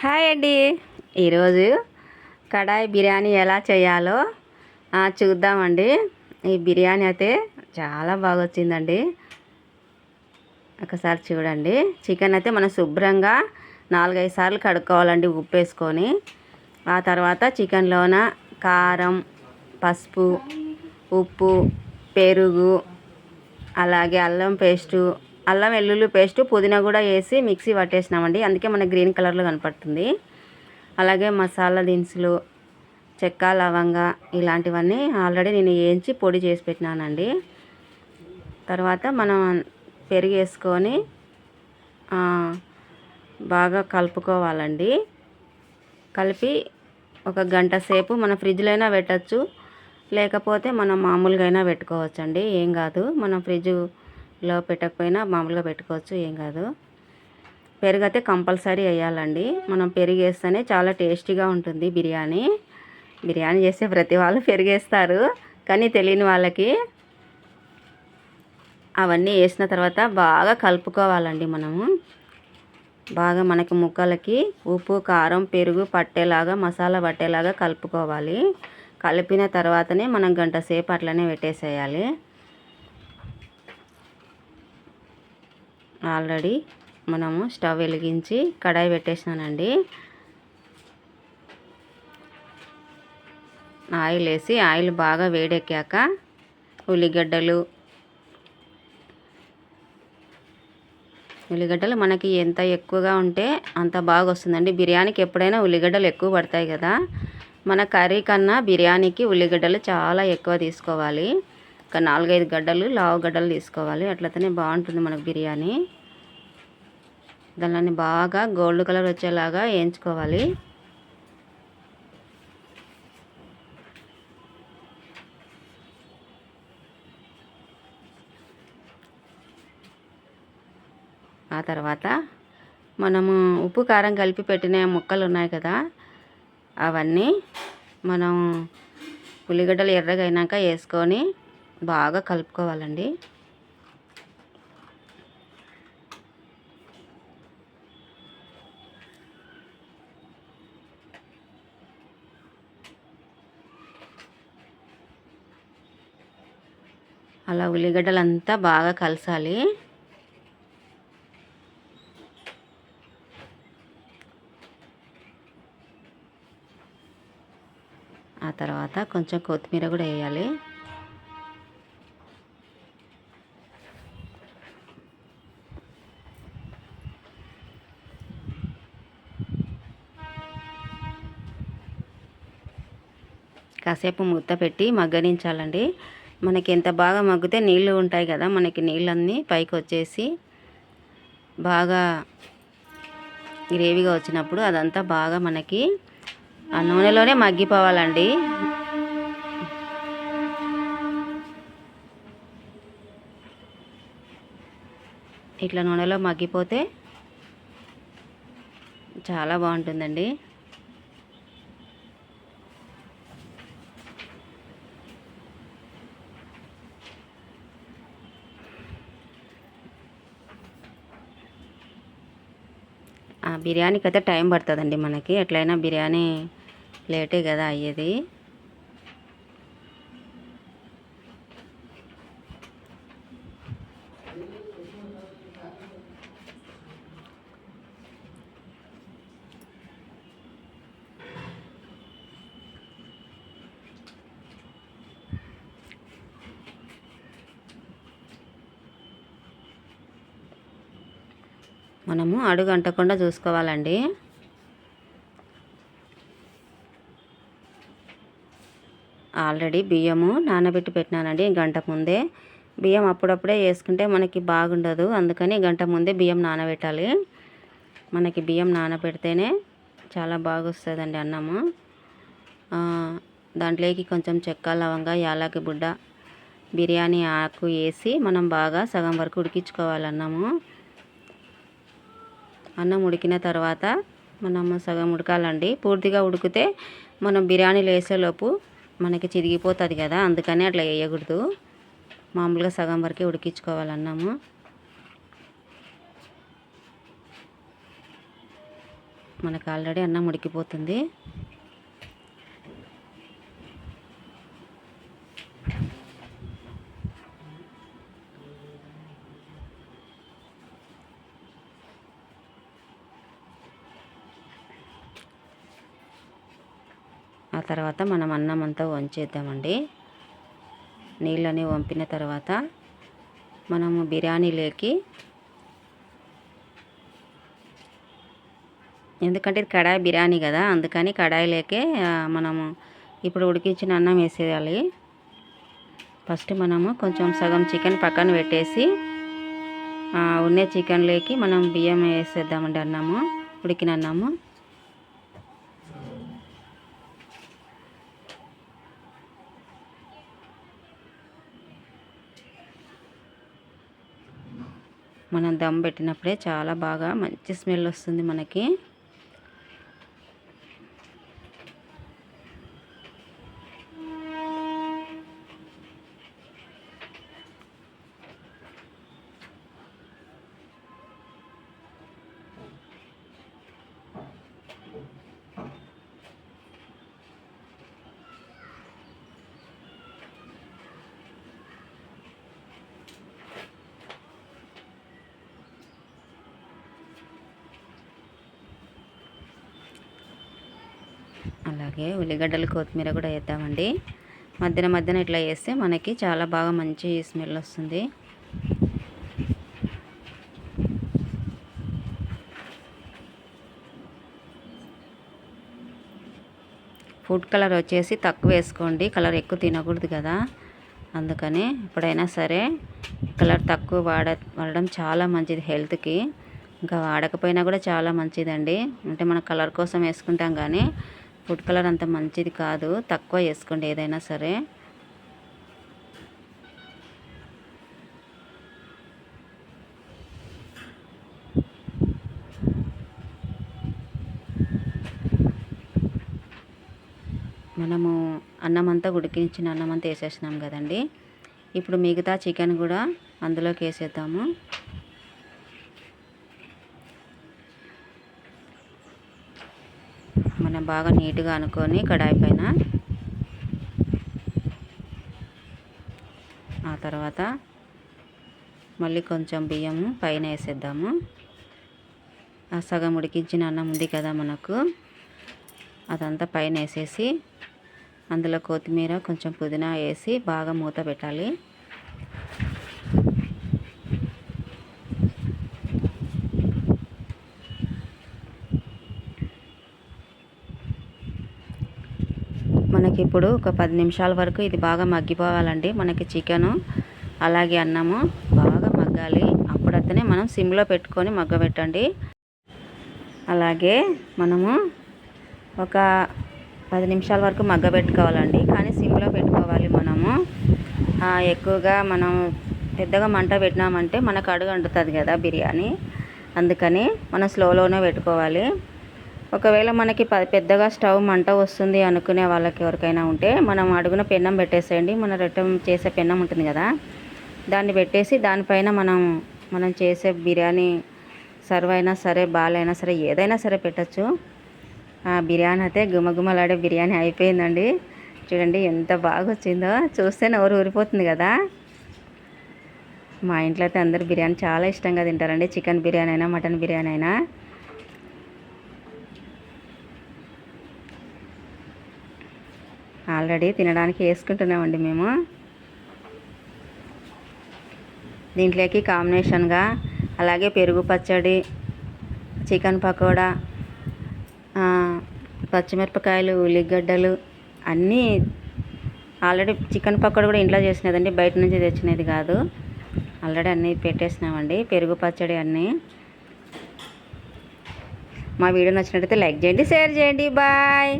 Hi అండి. ఈరోజు కడాయి బిర్యానీ ఎలా చేయాలో చూద్దామండి. ఈ బిర్యానీ అయితే చాలా బాగా వచ్చిందండి ఒకసారి చూడండి. చికెన్ అయితే మనం శుభ్రంగా నాలుగైదు సార్లు కడుక్కోవాలండి ఉప్పు వేసుకొని ఆ తర్వాత చికెన్లోన కారం పసుపు ఉప్పు పెరుగు అలాగే అల్లం పేస్టు అల్లం వెల్లుల్లి పేస్టు పుదీనా కూడా వేసి మిక్సీ పట్టేసినామండి. అందుకే మనకి గ్రీన్ కలర్లో కనపడుతుంది. అలాగే మసాలా దినుసులు చెక్క లవంగ ఇలాంటివన్నీ ఆల్రెడీ నేను వేయించి పొడి చేసి పెట్టినానండి. తర్వాత మనం పెరుగు వేసుకొని బాగా కలుపుకోవాలండి. కలిపి ఒక గంట సేపు మన ఫ్రిడ్జ్లో అయినా పెట్టచ్చు. లేకపోతే మనం మామూలుగా అయినా పెట్టుకోవచ్చండి. ఏం కాదు. మనం ఫ్రిడ్జ్ లో పెట్టకపోయినా మామూలుగా పెట్టుకోవచ్చు ఏం కాదు. పెరుగు అయితే కంపల్సరీ వేయాలండి. మనం పెరుగు వేస్తేనే చాలా టేస్టీగా ఉంటుంది బిర్యానీ. బిర్యానీ చేస్తే ప్రతి వాళ్ళు పెరిగేస్తారు కానీ తెలియని వాళ్ళకి అవన్నీ వేసిన తర్వాత బాగా కలుపుకోవాలండి మనము. బాగా మనకి ముక్కలకి ఉప్పు కారం పెరుగు పట్టేలాగా మసాలా పట్టేలాగా కలుపుకోవాలి. కలిపిన తర్వాతనే మనం గంట సేపు అట్లనే పెట్టేసేయాలి. ఆల్రెడీ మనము స్టవ్ వెలిగించి కడాయి పెట్టేసినానండి. ఆయిల్ వేసి ఆయిల్ బాగా వేడెక్కాక ఉల్లిగడ్డలు. ఉల్లిగడ్డలు మనకి ఎంత ఎక్కువగా ఉంటే అంత బాగా వస్తుందండి. బిర్యానీకి ఎప్పుడైనా ఉల్లిగడ్డలు ఎక్కువ పడతాయి కదా. మన కర్రీ కన్నా బిర్యానీకి ఉల్లిగడ్డలు చాలా ఎక్కువ తీసుకోవాలి. ఒక నాలుగైదు గడ్డలు లావు గడ్డలు తీసుకోవాలి. అట్లతోనే బాగుంటుంది మనకు బిర్యానీ. దాన్ని బాగా గోల్డ్ కలర్ వచ్చేలాగా వేయించుకోవాలి. ఆ తర్వాత మనము ఉప్పు కారం కలిపి పెట్టిన ముక్కలు ఉన్నాయి కదా అవన్నీ మనం ఉల్లిగడ్డలు ఎర్రగైనాక వేసుకొని బాగా కలుపుకోవాలండి. అలా ఉల్లిగడ్డలు అంతా బాగా కలసాలి. ఆ తర్వాత కొంచెం కొత్తిమీర కూడా వేయాలి. కాసేపు మూత పెట్టి మగ్గనించాలండి. మనకి ఎంత బాగా మగ్గితే నీళ్ళు ఉంటాయి కదా మనకి నీళ్ళన్నీ పైకి వచ్చేసి బాగా గ్రేవీగా వచ్చినప్పుడు అదంతా బాగా మనకి ఆ నూనెలోనే మగ్గిపోవాలండి. ఇట్లా నూనెలో మగ్గిపోతే చాలా బాగుంటుందండి. బిర్యానీకి అయితే టైం పడుతుందండి మనకి. ఎట్లయినా బిర్యానీ లేటే కదా అయ్యేది. మనము అడుగు అంటకుండా చూసుకోవాలండి. ఆల్రెడీ బియ్యము నానబెట్టి పెట్టినానండి గంట ముందే. బియ్యం అప్పుడప్పుడే వేసుకుంటే మనకి బాగుండదు అందుకని గంట ముందే బియ్యం నానబెట్టాలి. మనకి బియ్యం నానబెడితేనే చాలా బాగా వస్తుందండి అన్నము దాంట్లోకి కొంచెం చెక్క లవంగ యాలకి బుడ్డ బిర్యానీ ఆకు వేసి మనం బాగా సగం వరకు ఉడికించుకోవాలి అన్నము అన్నం ఉడికిన తర్వాత మనం సగం ఉడకాలండి. పూర్తిగా ఉడికితే మనం బిర్యానీలు వేసేలోపు మనకి చిరిగిపోతుంది కదా అందుకని అట్లా వేయకూడదు. మామూలుగా సగం వరకే ఉడికించుకోవాలి అన్నము. మనకు ఆల్రెడీ అన్నం ఉడికిపోతుంది. ఆ తర్వాత మనం అన్నం అంతా వంచేద్దామండి. నీళ్ళని వంపిన తర్వాత మనము బిర్యానీలోకి ఎందుకంటే ఇది కడాయి బిర్యానీ కదా అందుకని కడాయిలోకే మనము ఇప్పుడు ఉడికించిన అన్నం వేసేయాలి. ఫస్ట్ మనము కొంచెం సగం చికెన్ పక్కన పెట్టేసి ఉన్న చికెన్లోకి మనం బియ్యం వేసేద్దామండి అన్నము ఉడికిన అన్నము. మనం దమ్ పెట్టినప్పుడే చాలా బాగా మంచి స్మెల్ వస్తుంది మనకి. అలాగే ఉల్లిగడ్డలు కొత్తిమీర కూడా వేద్దామండి. మధ్యన మధ్యన ఇట్లా వేస్తే మనకి చాలా బాగా మంచి స్మెల్ వస్తుంది. ఫుడ్ కలర్ వచ్చేసి తక్కువ వేసుకోండి. కలర్ ఎక్కువ తినకూడదు కదా. అందుకని ఎప్పుడైనా సరే కలర్ తక్కువ వాడ వాడడం చాలా మంచిది హెల్త్కి ఇంకా వాడకపోయినా కూడా చాలా మంచిదండి. అంటే మనం కలర్ కోసం వేసుకుంటాం కానీ ఫుడ్ కలర్ అంత మంచిది కాదు. తక్కువ వేసుకోండి ఏదైనా సరే. మనము అన్నం అంతా ఉడికించిన అన్నం అంతా వేసేసినాం కదండి. ఇప్పుడు మిగతా చికెన్ కూడా అందులోకి వేసేద్దాము. మనం బాగా నీట్గా అనుకొని కడాయి పైన ఆ తర్వాత మళ్ళీ కొంచెం బియ్యము పైన వేసేద్దాము. ఆ సగం ఉడికించిన అన్నం ఉంది కదా మనకు. అదంతా పైన వేసేసి అందులో కొత్తిమీర కొంచెం పుదీనా వేసి బాగా మూత పెట్టాలి. మనకి ఇప్పుడు ఒక పది నిమిషాల వరకు ఇది బాగా మగ్గిపోవాలండి. మనకి చికెను అలాగే అన్నము బాగా మగ్గాలి. అప్పుడైతేనే మనం సిమ్లో పెట్టుకొని మగ్గబెట్టండి. అలాగే మనము ఒక పది నిమిషాల వరకు మగ్గబెట్టుకోవాలండి. కానీ సిమ్లో పెట్టుకోవాలి మనము. ఎక్కువగా మనం పెద్దగా మంట పెట్టినామంటే మనకు అడుగు అంటుతుంది కదా బిర్యానీ. అందుకని మనం స్లోలోనే పెట్టుకోవాలి. ఒకవేళ మనకి ప- పెద్దగా స్టవ్ మంట వస్తుంది అనుకునే వాళ్ళకి ఎవరికైనా ఉంటే మనం అడుగున పెన్నం పెట్టేసేయండి. మన రొట్టెం చేసే పెన్నం ఉంటుంది కదా. దాన్ని పెట్టేసి దానిపైన మనం మనం చేసే బిర్యానీ సర్వ్ అయినా సరే బాలైనా సరే ఏదైనా సరే పెట్టచ్చు. ఆ బిర్యానీ అయితే గుమగుమలాడే బిర్యానీ అయిపోయిందండి. చూడండి ఎంత బాగా వచ్చిందో చూస్తే నోరు ఊరిపోతుంది కదా. మా ఇంట్లో అయితే అందరు బిర్యానీ చాలా ఇష్టంగా తింటారండి. చికెన్ బిర్యానీ అయినా మటన్ బిర్యానీ అయినా. ఆల్రెడీ తినడానికి వేసుకుంటున్నామండి మేము. దీంట్లోకి కాంబినేషన్గా అలాగే పెరుగు పచ్చడి చికెన్ పకోడా పచ్చిమిరపకాయలు ఉల్లిగడ్డలు అన్నీ ఆల్రెడీ చికెన్ పకోడా కూడా ఇంట్లో చేసినదండి బయట నుంచి తెచ్చినది కాదు. ఆల్రెడీ అన్నీ పెట్టేసినామండి పెరుగు పచ్చడి అన్నీ. మా వీడియో నచ్చినట్టయితే లైక్ చేయండి షేర్ చేయండి బాయ్.